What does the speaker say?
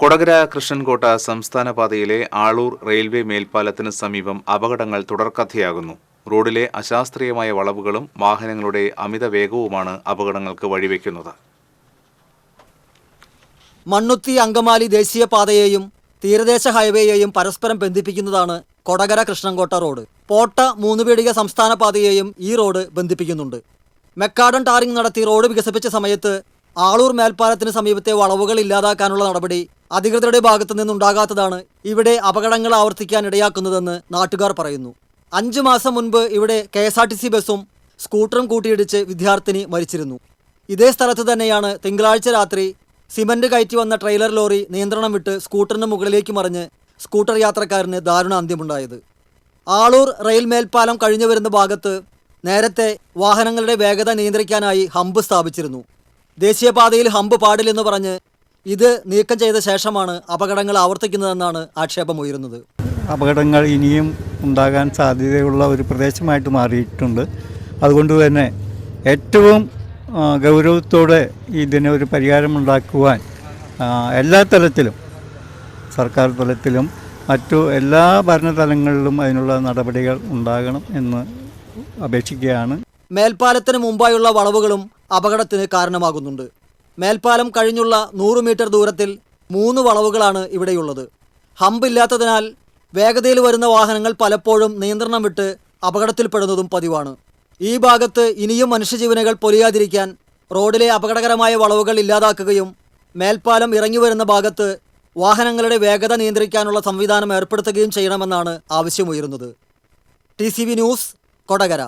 കൊടകര കൃഷ്ണൻകോട്ട സംസ്ഥാന പാതയിലെ ആളൂർ റെയിൽവേ മേൽപ്പാലത്തിന് സമീപം അപകടങ്ങൾ തുടർക്കഥയാകുന്നു. റോഡിലെ അശാസ്ത്രീയമായ വളവുകളും വാഹനങ്ങളുടെ അമിത വേഗവുമാണ് അപകടങ്ങൾക്ക് വഴിവെക്കുന്നത്. മണ്ണുത്തി അങ്കമാലി ദേശീയപാതയെയും തീരദേശ ഹൈവേയെയും പരസ്പരം ബന്ധിപ്പിക്കുന്നതാണ് കൊടകര കൃഷ്ണൻകോട്ട റോഡ്. പോട്ട മൂന്നുപീടിക സംസ്ഥാന പാതയെയും ഈ റോഡ് ബന്ധിപ്പിക്കുന്നുണ്ട്. മെക്കാഡൻ ടാറിംഗ് നടത്തി റോഡ് വികസിപ്പിച്ച സമയത്ത് ആളൂർ മേൽപ്പാലത്തിന് സമീപത്തെ വളവുകൾ ഇല്ലാതാക്കാനുള്ള നടപടി അധികൃതരുടെ ഭാഗത്തു നിന്നുണ്ടാകാത്തതാണ് ഇവിടെ അപകടങ്ങൾ ആവർത്തിക്കാൻ ഇടയാക്കുന്നതെന്ന് നാട്ടുകാർ പറയുന്നു. അഞ്ചു മാസം മുൻപ് ഇവിടെ K S R T C ബസ്സും സ്കൂട്ടറും കൂട്ടിയിടിച്ച് വിദ്യാർത്ഥിനി മരിച്ചിരുന്നു. ഇതേ സ്ഥലത്ത് തന്നെയാണ് തിങ്കളാഴ്ച രാത്രി സിമന്റ് കയറ്റി വന്ന ട്രെയിലർ ലോറി നിയന്ത്രണം വിട്ട് സ്കൂട്ടറിന് മുകളിലേക്ക് മറിഞ്ഞ് സ്കൂട്ടർ യാത്രക്കാരന് ദാരുണ അന്ത്യമുണ്ടായത്. ആളൂർ റെയിൽ മേൽപ്പാലം കഴിഞ്ഞു വരുന്ന ഭാഗത്ത് നേരത്തെ വാഹനങ്ങളുടെ വേഗത നിയന്ത്രിക്കാനായി ഹമ്പ് സ്ഥാപിച്ചിരുന്നു. ദേശീയപാതയിൽ ഹമ്പ് പാടില്ലെന്ന് പറഞ്ഞ് ഇത് നീക്കം ചെയ്ത ശേഷമാണ് അപകടങ്ങൾ ആവർത്തിക്കുന്നതെന്നാണ് ആക്ഷേപം ഉയരുന്നത് അപകടങ്ങൾ ഇനിയും ഉണ്ടാകാൻ സാധ്യതയുള്ള ഒരു പ്രദേശമായിട്ട് മാറിയിട്ടുണ്ട്. അതുകൊണ്ട് തന്നെ ഏറ്റവും ഗൗരവത്തോടെ ഇതിന് ഒരു പരിഹാരമുണ്ടാക്കുവാൻ എല്ലാ തലത്തിലും സർക്കാർ തലത്തിലും മറ്റു എല്ലാ ഭരണതലങ്ങളിലും അതിനുള്ള നടപടികൾ ഉണ്ടാകണം എന്ന് അപേക്ഷിക്കുകയാണ്. മേൽപ്പാലത്തിന് മുമ്പായുള്ള വളവുകളും അപകടത്തിന് കാരണമാകുന്നുണ്ട്. മേൽപ്പാലം കഴിഞ്ഞുള്ള നൂറ് മീറ്റർ ദൂരത്തിൽ മൂന്ന് വളവുകളാണ് ഇവിടെയുള്ളത്. ഹമ്പ് ഇല്ലാത്തതിനാൽ വേഗതയിൽ വരുന്ന വാഹനങ്ങൾ പലപ്പോഴും നിയന്ത്രണം വിട്ട് അപകടത്തിൽപ്പെടുന്നതും പതിവാണ്. ഈ ഭാഗത്ത് ഇനിയും മനുഷ്യജീവനുകൾ പൊലിയാതിരിക്കാൻ റോഡിലെ അപകടകരമായ വളവുകൾ ഇല്ലാതാക്കുകയും മേൽപ്പാലം ഇറങ്ങി വരുന്ന ഭാഗത്ത് വാഹനങ്ങളുടെ വേഗത നിയന്ത്രിക്കാനുള്ള സംവിധാനം ഏർപ്പെടുത്തുകയും ചെയ്യണമെന്നാണ് ആവശ്യമുയരുന്നത്. T news Kodakara.